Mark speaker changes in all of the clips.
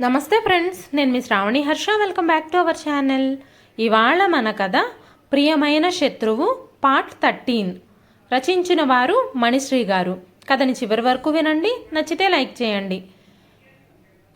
Speaker 1: నమస్తే ఫ్రెండ్స్ నేను మీ Sravani Harsha. Welcome back to our channel ఇవాళ మన కథ ప్రియమైన శత్రువు పార్ట్ థర్టీన్ రచించిన వారు మణిశ్రీ గారు. కథని చివరి వరకు వినండి నచ్చితే లైక్ చేయండి.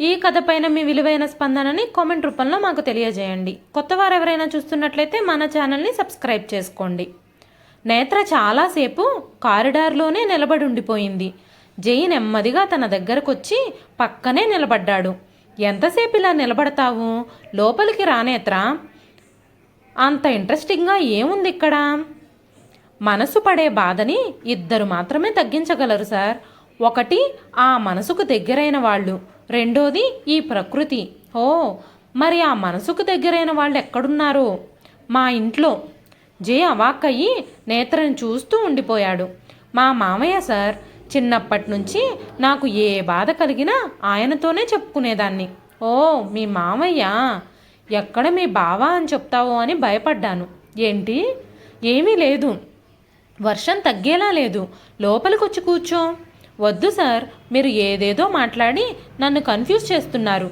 Speaker 1: ఈ కథ పైన మీ విలువైన స్పందనని కామెంట్ రూపంలో మాకు తెలియజేయండి. కొత్త వారు ఎవరైనా చూస్తున్నట్లయితే మన ఛానల్ని సబ్స్క్రైబ్ చేసుకోండి. నేత్ర చాలాసేపు కారిడార్లోనే నిలబడి ఉండిపోయింది. జై నెమ్మదిగా తన దగ్గరకొచ్చి పక్కనే నిలబడ్డాడు. ఎంతసేపు ఇలా నిలబడతావు? లోపలికి రానేత్రా అంత ఇంట్రెస్టింగ్గా ఏముంది ఇక్కడ? మనసు పడే బాధని ఇద్దరు మాత్రమే తగ్గించగలరు సార్. ఒకటి ఆ మనసుకు దగ్గరైన వాళ్ళు. రెండోది ఈ ప్రకృతి. ఓ మరి ఆ మనసుకు దగ్గరైన వాళ్ళు ఎక్కడున్నారు? మా ఇంట్లో. జే అవాక్కయ్యి నేత్రని చూస్తూ ఉండిపోయాడు. మా మామయ్య సార్ చిన్నప్పటి నుంచి నాకు ఏ బాధ కలిగినా ఆయనతోనే చెప్పుకునేదాన్ని. ఓ మీ మామయ్య ఎక్కడ మీ బావ అని చెప్తావో అని భయపడ్డాను. ఏంటి? ఏమీ లేదు. వర్షం తగ్గేలా లేదు. లోపలికి వచ్చి కూర్చో. వద్దు సార్ మీరు ఏదేదో మాట్లాడి నన్ను కన్ఫ్యూజ్ చేస్తున్నారు.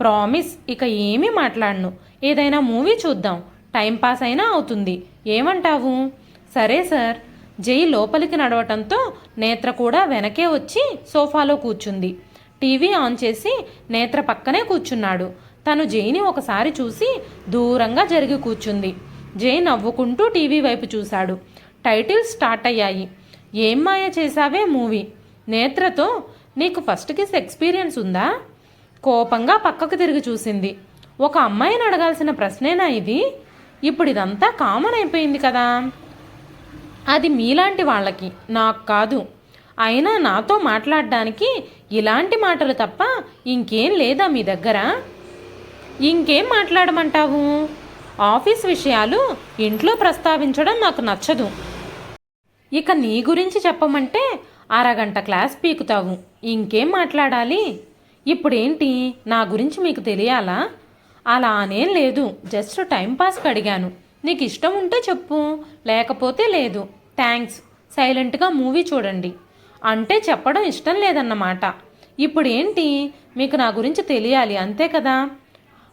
Speaker 1: ప్రామిస్ ఇక ఏమీ మాట్లాడను. ఏదైనా మూవీ చూద్దాం. టైం పాస్ అయినా అవుతుంది. ఏమంటావు? సరే సార్. జై లోపలికి నడవటంతో నేత్ర కూడా వెనకే వచ్చి సోఫాలో కూర్చుంది. టీవీ ఆన్ చేసి నేత్ర పక్కనే కూర్చున్నాడు. తను జైని ఒకసారి చూసి దూరంగా జరిగి కూర్చుంది. జై నవ్వుకుంటూ టీవీ వైపు చూశాడు. టైటిల్స్ స్టార్ట్ అయ్యాయి. ఏం మాయ చేశావే మూవీ? నేత్రతో నీకు ఫస్ట్ కిస్ ఎక్స్పీరియన్స్ ఉందా? కోపంగా పక్కకు తిరిగి చూసింది. ఒక అమ్మాయిని అడగాల్సిన ప్రశ్నేనా ఇది? ఇప్పుడు ఇదంతా కామన్ అయిపోయింది కదా. అది మీలాంటి వాళ్ళకి నాకు కాదు. అయినా నాతో మాట్లాడడానికి ఇలాంటి మాటలు తప్ప ఇంకేం లేదా మీ దగ్గర? ఇంకేం మాట్లాడమంటావు? ఆఫీస్ విషయాలు ఇంట్లో ప్రస్తావించడం నాకు నచ్చదు. ఇక నీ గురించి చెప్పమంటే అరగంట క్లాస్ పీకుతావు. ఇంకేం మాట్లాడాలి? ఇప్పుడేంటి? నా గురించి మీకు తెలియాలా? అలా అనేం లేదు. జస్ట్ టైంపాస్కి అడిగాను. నీకు ఇష్టం ఉంటే చెప్పు లేకపోతే లేదు. థ్యాంక్స్ సైలెంట్గా మూవీ చూడండి. అంటే చెప్పడం ఇష్టం లేదన్నమాట. ఇప్పుడు ఏంటి మీకు నా గురించి తెలియాలి అంతే కదా?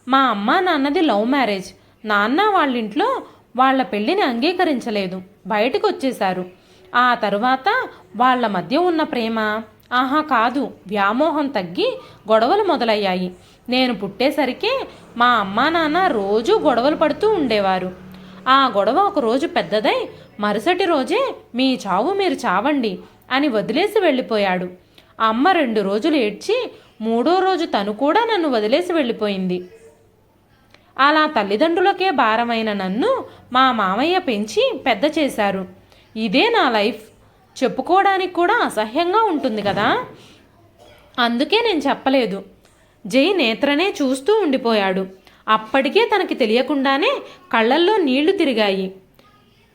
Speaker 1: మా అమ్మ నాన్నది లవ్ మ్యారేజ్. నాన్న వాళ్ళ ఇంట్లో వాళ్ళ పెళ్ళిని అంగీకరించలేదు. బయటకు వచ్చేశారు ఆ తరువాత వాళ్ళ మధ్య ఉన్న ప్రేమ. ఆహా కాదు. వ్యామోహం తగ్గి గొడవలు మొదలయ్యాయి. నేను పుట్టేసరికి మా అమ్మా నాన్న రోజూ గొడవలు పడుతూ ఉండేవారు. ఆ గొడవ ఒక రోజు పెద్దదై మరుసటి రోజే మీ చావు మీరు చావండి అని వదిలేసి వెళ్ళిపోయాడు. అమ్మ రెండు రోజులు ఏడ్చి మూడో రోజు తను కూడా నన్ను వదిలేసి వెళ్ళిపోయింది. అలా తల్లిదండ్రులకే భారమైన నన్ను మా మామయ్య పెంచి పెద్ద చేశారు. ఇదే నా లైఫ్. చెప్పుకోవడానికి కూడా అసహ్యంగా ఉంటుంది కదా. అందుకే నేను చెప్పలేదు. జై నేత్రనే చూస్తూ ఉండిపోయాడు. అప్పటికే తనకి తెలియకుండానే కళ్ళల్లో నీళ్ళు తిరిగాయి.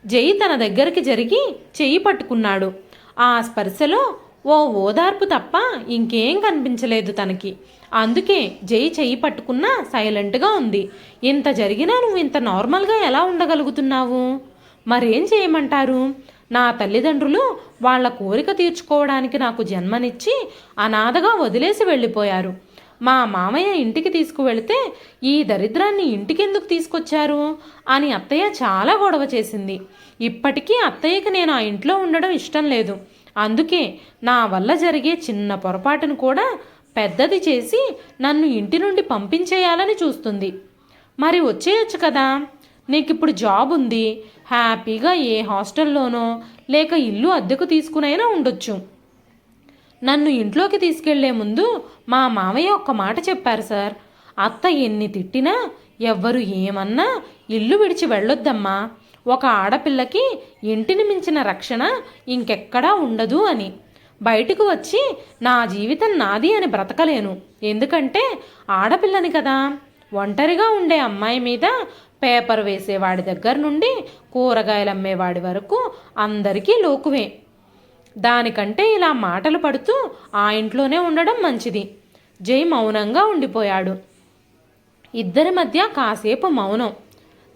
Speaker 1: జై తన దగ్గరికి జరిగి చెయ్యి పట్టుకున్నాడు. ఆ స్పర్శలో ఓ ఓదార్పు తప్ప ఇంకేం కనిపించలేదు తనకి. అందుకే జై చెయ్యి పట్టుకున్నా సైలెంట్గా ఉంది. ఇంత జరిగినా నువ్వు ఇంత నార్మల్గా ఎలా ఉండగలుగుతున్నావు? మరేం చేయమంటారు? నా తల్లిదండ్రులు వాళ్ళ కోరిక తీర్చుకోవడానికి నాకు జన్మనిచ్చి అనాథగా వదిలేసి వెళ్ళిపోయారు. మా మామయ్య ఇంటికి తీసుకువెళితే ఈ దరిద్రాన్ని ఇంటికెందుకు తీసుకొచ్చారు? అని అత్తయ్య చాలా గొడవ చేసింది. ఇప్పటికీ అత్తయ్యకి నేను ఆ ఇంట్లో ఉండడం ఇష్టం లేదు. అందుకే నా వల్ల జరిగే చిన్న పొరపాటును కూడా పెద్దది చేసి నన్ను ఇంటి నుండి పంపించేయాలని చూస్తుంది. మరి వచ్చేయచ్చు కదా? నీకు ఇప్పుడు జాబ్ ఉంది. హ్యాపీగా ఏ హాస్టల్లోనో లేక ఇల్లు అద్దెకు తీసుకునైనా ఉండొచ్చు. నన్ను ఇంట్లోకి తీసుకెళ్ళే ముందు మా మామయ్య ఒక్క మాట చెప్పారు సార్. అత్త ఎన్ని తిట్టినా ఎవ్వరు ఏమన్నా ఇల్లు విడిచి వెళ్ళొద్దమ్మా. ఒక ఆడపిల్లకి ఇంటిని మించిన రక్షణ ఇంకెక్కడా ఉండదు అని. బయటకు వచ్చి నా జీవితం నాది అని బ్రతకలేను. ఎందుకంటే ఆడపిల్లని కదా. ఒంటరిగా ఉండే అమ్మాయి మీద పేపర్ వేసేవాడి దగ్గర నుండి కూరగాయలు అమ్మేవాడి వరకు అందరికీ లోకువే. దానికంటే ఇలా మాటలు పడుతూ ఆ ఇంట్లోనే ఉండడం మంచిది. జై మౌనంగా ఉండిపోయాడు. ఇద్దరి మధ్య కాసేపు మౌనం.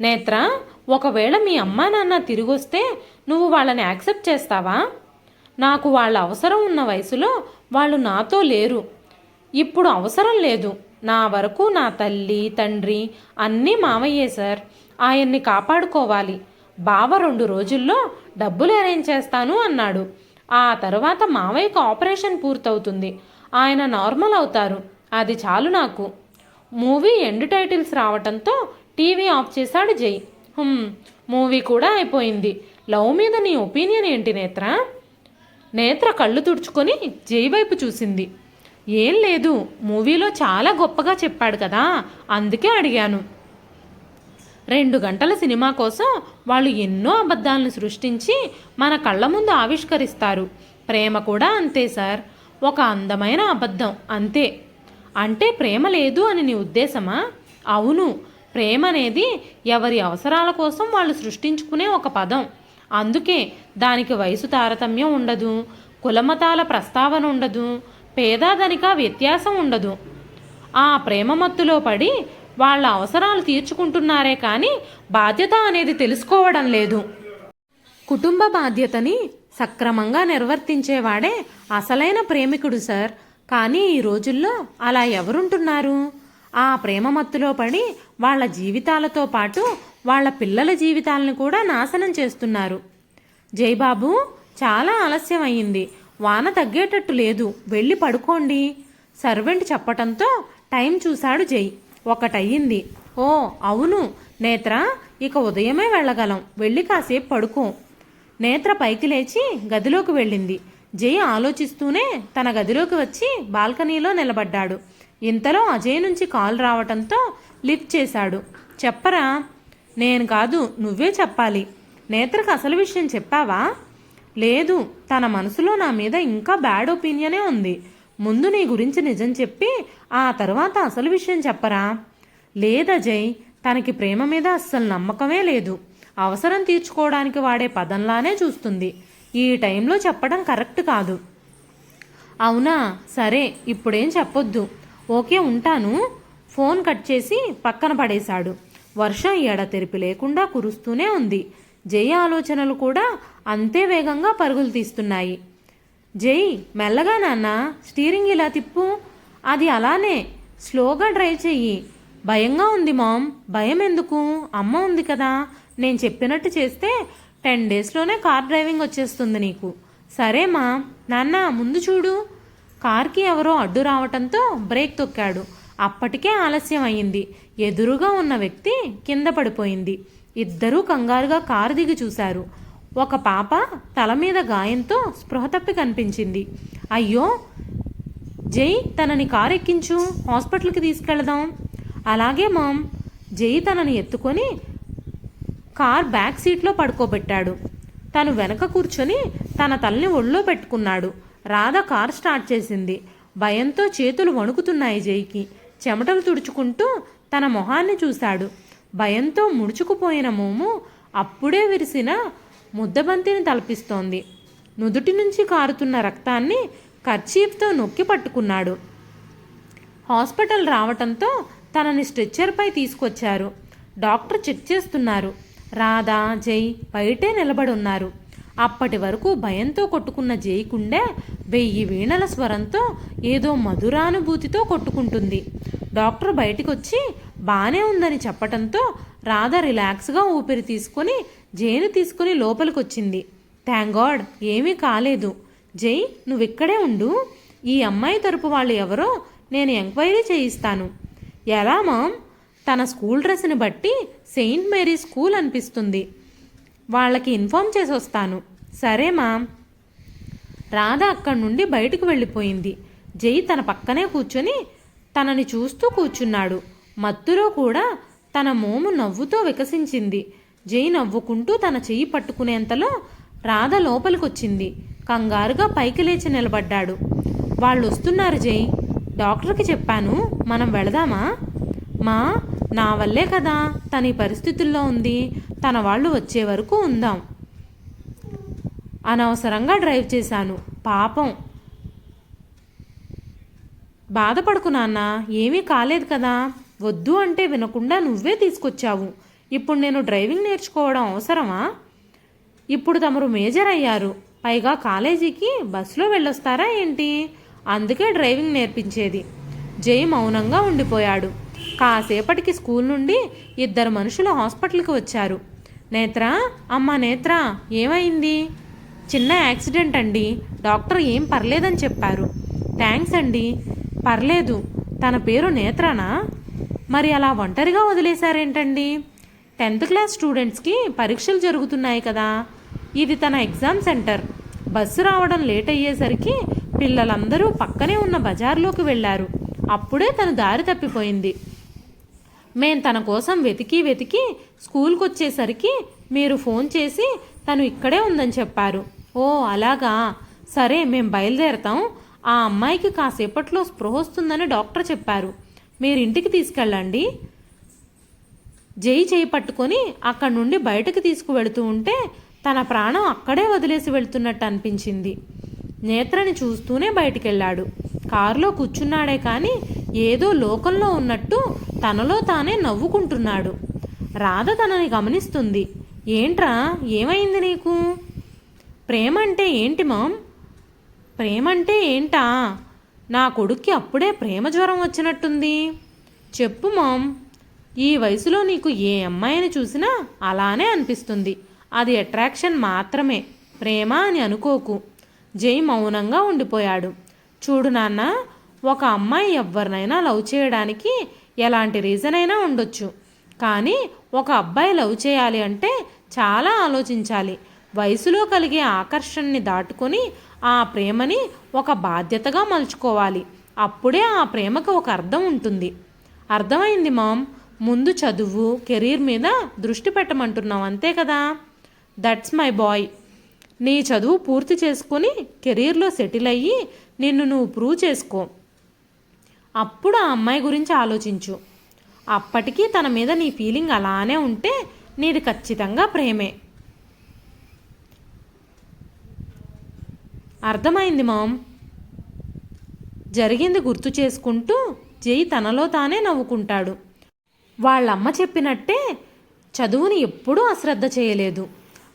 Speaker 1: నేత్ర ఒకవేళ మీ అమ్మా నాన్న తిరిగొస్తే నువ్వు వాళ్ళని యాక్సెప్ట్ చేస్తావా? నాకు వాళ్ళ అవసరం ఉన్న వయసులో వాళ్ళు నాతో లేరు. ఇప్పుడు అవసరం లేదు. నా వరకు నా తల్లి తండ్రి అన్నీ మావయ్యే సార్. ఆయన్ని కాపాడుకోవాలి. బావ రెండు రోజుల్లో డబ్బులు అరేంజ్ చేస్తాను అన్నాడు. ఆ తర్వాత మావయ్యకు ఆపరేషన్ పూర్తవుతుంది. ఆయన నార్మల్ అవుతారు. అది చాలు నాకు. మూవీ ఎండ్ టైటిల్స్ రావటంతో టీవీ ఆఫ్ చేశాడు జై. మూవీ కూడా అయిపోయింది. లవ్ మీద నీ ఒపీనియన్ ఏంటి నేత్ర? నేత్ర కళ్ళు తుడుచుకొని జై వైపు చూసింది. ఏం లేదు మూవీలో చాలా గొప్పగా చెప్పాడు కదా అందుకే అడిగాను. రెండు గంటల సినిమా కోసం వాళ్ళు ఎన్నో అబద్ధాలను సృష్టించి మన కళ్ళ ముందు ఆవిష్కరిస్తారు. ప్రేమ కూడా అంతే సార్. ఒక అందమైన అబద్ధం అంతే. అంటే ప్రేమ లేదు అని నీ ఉద్దేశమా? అవును. ప్రేమ అనేది ఎవరి అవసరాల కోసం వాళ్ళు సృష్టించుకునే ఒక పదం. అందుకే దానికి వయసు తారతమ్యం ఉండదు కులమతాల ప్రస్తావన ఉండదు పేదాదనిక వ్యత్యాసం ఉండదు. ఆ ప్రేమ మత్తులో పడి వాళ్ళ అవసరాలు తీర్చుకుంటున్నారే కానీ బాధ్యత అనేది తెలుసుకోవడం లేదు. కుటుంబ బాధ్యతని సక్రమంగా నిర్వర్తించేవాడే అసలైన ప్రేమికుడు సార్. కానీ ఈ రోజుల్లో అలా ఎవరుంటున్నారు? ఆ ప్రేమ మత్తులో పడి వాళ్ళ జీవితాలతో పాటు వాళ్ళ పిల్లల జీవితాలను కూడా నాశనం చేస్తున్నారు. జైబాబు చాలా ఆలస్యం అయింది వాన తగ్గేటట్టు లేదు. వెళ్ళి పడుకోండి. సర్వెంట్ చెప్పటంతో టైం చూశాడు జై. ఒకటయ్యింది. ఓ అవును. నేత్ర ఇక ఉదయమే వెళ్ళగలం. వెళ్ళి కాసేపు పడుకో. నేత్ర పైకి లేచి గదిలోకి వెళ్ళింది. జై ఆలోచిస్తూనే తన గదిలోకి వచ్చి బాల్కనీలో నిలబడ్డాడు. ఇంతలో అజయ్ నుంచి కాల్ రావటంతో లిఫ్ట్ చేశాడు. చెప్పరా? నేను కాదు నువ్వే చెప్పాలి. నేత్రకు అసలు విషయం చెప్పావా? లేదు తన మనసులో నా మీద ఇంకా బ్యాడ్ ఒపీనియనే ఉంది. ముందు నీ గురించి నిజం చెప్పి ఆ తర్వాత అసలు విషయం చెప్పరా? లేదజయ్ తనకి ప్రేమ మీద అస్సలు నమ్మకమే లేదు. అవసరం తీర్చుకోవడానికి వాడే పదంలానే చూస్తుంది. ఈ టైంలో చెప్పడం కరెక్ట్ కాదు. అవునా? సరే ఇప్పుడేం చెప్పొద్దు. ఓకే ఉంటాను. ఫోన్ కట్ చేసి పక్కన పడేశాడు. వర్షం ఎడతెరిపి లేకుండా కురుస్తూనే ఉంది. జై ఆలోచనలు కూడా అంతే వేగంగా పరుగులు తీస్తున్నాయి. జై మెల్లగా నాన్న స్టీరింగ్ ఇలా తిప్పు. అది అలానే స్లోగా డ్రైవ్ చెయ్యి. భయంగా ఉంది మామ్ భయం ఎందుకు అమ్మ ఉంది కదా. నేను చెప్పినట్టు చేస్తే టెన్ డేస్లోనే కార్ డ్రైవింగ్ వచ్చేస్తుంది నీకు. సరే మా నాన్న ముందు చూడు. కార్కి ఎవరో అడ్డు రావటంతో బ్రేక్ తొక్కాడు. అప్పటికే ఆలస్యం అయింది ఎదురుగా ఉన్న వ్యక్తి కింద పడిపోయింది. ఇద్దరూ కంగారుగా కారు దిగి చూశారు. ఒక పాప తల మీద గాయంతో స్పృహ తప్పి కనిపించింది. అయ్యో జై తనని కారు ఎక్కించు హాస్పిటల్కి తీసుకెళదాం. అలాగే మామ్ జై తనని ఎత్తుకొని కార్ బ్యాక్ సీట్లో పడుకోబెట్టాడు. తను వెనక కూర్చొని తన తల్లిని ఒళ్ళో పెట్టుకున్నాడు. రాధ కార్ స్టార్ట్ చేసింది. భయంతో చేతులు వణుకుతున్నాయి జైకి. చెమటలు తుడుచుకుంటూ తన మొహాన్ని చూశాడు. భయంతో ముడుచుకుపోయిన మోము అప్పుడే విరిసిన ముద్దబంతిని తలపిస్తోంది. నుదుటి నుంచి కారుతున్న రక్తాన్ని కర్చీఫ్తో నొక్కి పట్టుకున్నాడు. హాస్పిటల్ రావటంతో తనని స్ట్రెచ్చర్పై తీసుకొచ్చారు. డాక్టర్ చెక్ చేస్తున్నారు. రాధా జై బయటే నిలబడి ఉన్నారు అప్పటి వరకు భయంతో కొట్టుకున్న జైకుండే వెయ్యి వీణల స్వరంతో ఏదో మధురానుభూతితో కొట్టుకుంటుంది. డాక్టర్ బయటికొచ్చి బాగానే ఉందని చెప్పటంతో రాధ రిలాక్స్గా ఊపిరి తీసుకొని జైను తీసుకుని లోపలికొచ్చింది. థ్యాంక్ గాడ్ ఏమీ కాలేదు. జై నువ్విక్కడే ఉండు. ఈ అమ్మాయి తరపు వాళ్ళు ఎవరో నేను ఎంక్వైరీ చేయిస్తాను. ఎలా మామ్? తన స్కూల్ డ్రెస్ని బట్టి సెయింట్ మేరీ స్కూల్ అనిపిస్తుంది. వాళ్ళకి ఇన్ఫామ్ చేసి వస్తాను సరే మామ్. రాధ అక్కడి నుండి బయటకు వెళ్ళిపోయింది. జై తన పక్కనే కూర్చొని తనని చూస్తూ కూర్చున్నాడు. మత్తులో కూడా తన మోము నవ్వుతో వికసించింది. జై నవ్వుకుంటూ తన చెయ్యి పట్టుకునేంతలో రాధ లోపలికొచ్చింది. కంగారుగా పైకి లేచి నిలబడ్డాడు. వాళ్ళు వస్తున్నారు జై. డాక్టర్కి చెప్పాను. మనం వెళదామా? మా నా వల్లే కదా. తన ఈ పరిస్థితుల్లో ఉంది. తన వాళ్ళు వచ్చే వరకు ఉందాం. అనవసరంగా డ్రైవ్ చేశాను. పాపం. బాధపడుకు నాన్న. ఏమీ కాలేదు కదా. వద్దు అంటే వినకుండా నువ్వే తీసుకొచ్చావు. ఇప్పుడు నేను డ్రైవింగ్ నేర్చుకోవడం అవసరమా? ఇప్పుడు తమరు మేజర్ అయ్యారు. పైగా కాలేజీకి బస్సులో వెళ్ళొస్తారా ఏంటి? అందుకే డ్రైవింగ్ నేర్పించేది. జై మౌనంగా ఉండిపోయాడు. కాసేపటికి స్కూల్ నుండి ఇద్దరు మనుషులు హాస్పిటల్కి వచ్చారు. నేత్ర అమ్మ నేత్ర ఏమైంది? చిన్న యాక్సిడెంట్ అండి. డాక్టర్ ఏం పర్లేదని చెప్పారు. థ్యాంక్స్ అండి. పర్లేదు. తన పేరు నేత్రనా? మరి అలా ఒంటరిగా వదిలేశారేంటండి? టెన్త్ క్లాస్ స్టూడెంట్స్కి పరీక్షలు జరుగుతున్నాయి కదా. ఇది తన ఎగ్జామ్ సెంటర్. బస్సు రావడం లేట్ అయ్యేసరికి పిల్లలందరూ పక్కనే ఉన్న బజార్లోకి వెళ్ళారు. అప్పుడే తను దారి తప్పిపోయింది. మేం తన కోసం వెతికి వెతికి స్కూల్కి వచ్చేసరికి మీరు ఫోన్ చేసి తను ఇక్కడే ఉందని చెప్పారు. ఓ అలాగా? సరే మేం బయలుదేరతాం. ఆ అమ్మాయికి కాసేపట్లో స్పృహ వస్తుందని డాక్టర్ చెప్పారు. మీరు ఇంటికి తీసుకెళ్ళండి. జై చేయి పట్టుకొని అక్కడి నుండి బయటకు తీసుకువెళుతూ ఉంటే తన ప్రాణం అక్కడే వదిలేసి వెళ్తున్నట్టు అనిపించింది. నేత్రని చూస్తూనే బయటికెళ్ళాడు. కారులో కూర్చున్నాడే కానీ ఏదో లోకంలో ఉన్నట్టు తనలో తానే నవ్వుకుంటున్నాడు. రాధ తనని గమనిస్తుంది. ఏంట్రా? ఏమైంది నీకు? ప్రేమ అంటే ఏంటి మామ్? ప్రేమంటే ఏంటా? నా కొడుక్కి అప్పుడే ప్రేమ జ్వరం వచ్చినట్టుంది. చెప్పు మామ్ ఈ వయసులో నీకు ఏ అమ్మాయిని చూసినా అలానే అనిపిస్తుంది. అది అట్రాక్షన్ మాత్రమే. ప్రేమ అని అనుకోకు. జై మౌనంగా ఉండిపోయాడు. చూడు నాన్న ఒక అమ్మాయి ఎవరినైనా లవ్ చేయడానికి ఎలాంటి రీజన్ అయినా ఉండొచ్చు. కానీ ఒక అబ్బాయి లవ్ చేయాలి అంటే చాలా ఆలోచించాలి. వయసులో కలిగే ఆకర్షణని దాటుకొని ఆ ప్రేమని ఒక బాధ్యతగా మలుచుకోవాలి. అప్పుడే ఆ ప్రేమకు ఒక అర్థం ఉంటుంది. అర్థమైంది మామ్. ముందు చదువు కెరీర్ మీద దృష్టి పెట్టమంటున్నావు అంతే కదా? దట్స్ మై బాయ్ నీ చదువు పూర్తి చేసుకొని కెరీర్లో సెటిల్ అయ్యి నిన్ను నువ్వు ప్రూవ్ చేసుకో. అప్పుడు ఆ అమ్మాయి గురించి ఆలోచించు. అప్పటికీ తన మీద నీ ఫీలింగ్ అలానే ఉంటే నీది ఖచ్చితంగా ప్రేమే. అర్థమైంది మామ్. జరిగింది గుర్తు చేసుకుంటూ జై తనలో తానే నవ్వుకుంటాడు. వాళ్ళమ్మ చెప్పినట్టే చదువుని ఎప్పుడూ అశ్రద్ధ చేయలేదు.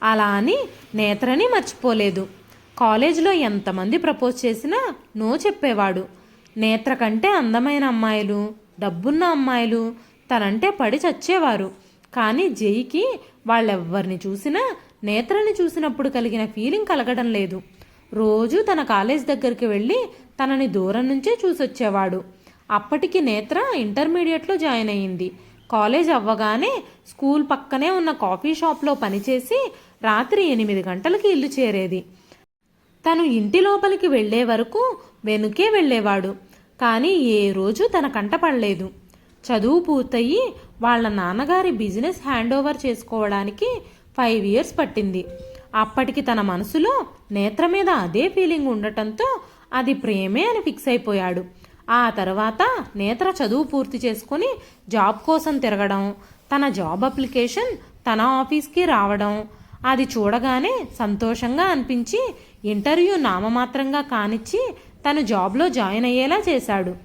Speaker 1: అలా అని నేత్రని మర్చిపోలేదు. కాలేజీలో ఎంతమంది ప్రపోజ్ చేసినా నో చెప్పేవాడు. నేత్ర కంటే అందమైన అమ్మాయిలు డబ్బున్న అమ్మాయిలు తనంటే పడి చచ్చేవారు. కానీ జైకి వాళ్ళెవ్వరిని చూసినా నేత్రని చూసినప్పుడు కలిగిన ఫీలింగ్ కలగడం లేదు. రోజు తన కాలేజ్ దగ్గరికి వెళ్ళి తనని దూరం నుంచే చూసొచ్చేవాడు. అప్పటికి నేత్ర ఇంటర్మీడియట్లో జాయిన్ అయ్యింది కాలేజ్ అవ్వగానే స్కూల్ పక్కనే ఉన్న కాఫీ షాప్లో పనిచేసి రాత్రి ఎనిమిది గంటలకి ఇల్లు చేరేది. తను ఇంటి లోపలికి వెళ్ళే వరకు వెనుకే వెళ్ళేవాడు కానీ ఏ రోజు తన కంట పడలేదు. చదువు పూర్తయి వాళ్ళ నాన్నగారి బిజినెస్ హ్యాండ్ ఓవర్ చేసుకోవడానికి ఫైవ్ ఇయర్స్ పట్టింది. అప్పటికి తన మనసులో నేత్ర మీద అదే ఫీలింగ్ ఉండటంతో అది ప్రేమే అని ఫిక్స్ అయిపోయాడు. ఆ తర్వాత నేత్ర చదువు పూర్తి చేసుకొని జాబ్ కోసం తిరగడం తన జాబ్ అప్లికేషన్ తన ఆఫీస్కి రావడం అది చూడగానే సంతోషంగా అనిపించి ఇంటర్వ్యూ నామమాత్రంగా కానిచ్చి తను జాబ్లో జాయిన్ అయ్యేలా చేశాడు.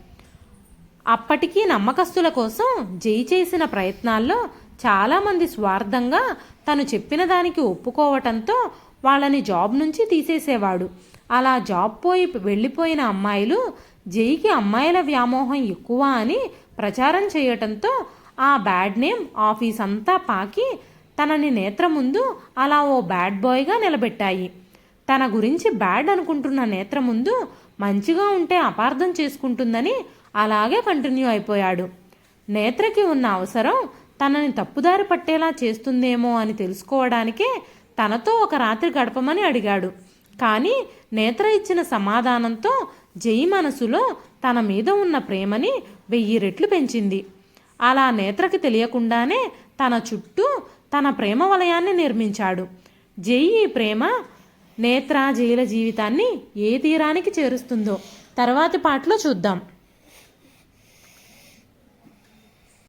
Speaker 1: అప్పటికీ నమ్మకస్తుల కోసం జై చేసిన ప్రయత్నాల్లో చాలామంది స్వార్థంగా తను చెప్పిన దానికి ఒప్పుకోవటంతో వాళ్ళని జాబ్ నుంచి తీసేసేవాడు. అలా జాబ్ పోయి వెళ్ళిపోయిన అమ్మాయిలు జైకి అమ్మాయిల వ్యామోహం ఎక్కువ అని ప్రచారం చేయటంతో ఆ బ్యాడ్ నేమ్ ఆఫీస్ అంతా పాకి తనని నేత్ర ముందు అలా ఓ బ్యాడ్ బాయ్గా నిలబెట్టాయి. తన గురించి బ్యాడ్ అనుకుంటున్న నేత్ర ముందు మంచిగా ఉంటే అపార్థం చేసుకుంటుందని అలాగే కంటిన్యూ అయిపోయాడు. నేత్రకి ఉన్న అవసరం తనని తప్పుదారి పట్టేలా చేస్తుందేమో అని తెలుసుకోవడానికే తనతో ఒక రాత్రి గడపమని అడిగాడు. కానీ నేత్ర ఇచ్చిన సమాధానంతో జై మనసులో తన మీద ఉన్న ప్రేమని వెయ్యి రెట్లు పెంచింది. అలా నేత్రకి తెలియకుండానే తన చుట్టూ తన ప్రేమ వలయాన్ని నిర్మించాడు. జై ఈ ప్రేమ నేత్ర జైల జీవితాన్ని ఏ తీరానికి చేరుస్తుందో తర్వాతి పాటలో చూద్దాం.